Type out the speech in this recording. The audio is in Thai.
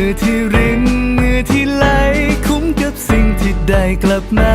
มือที่รินมือที่ไหลคุ้มกับสิ่งที่ได้กลับมา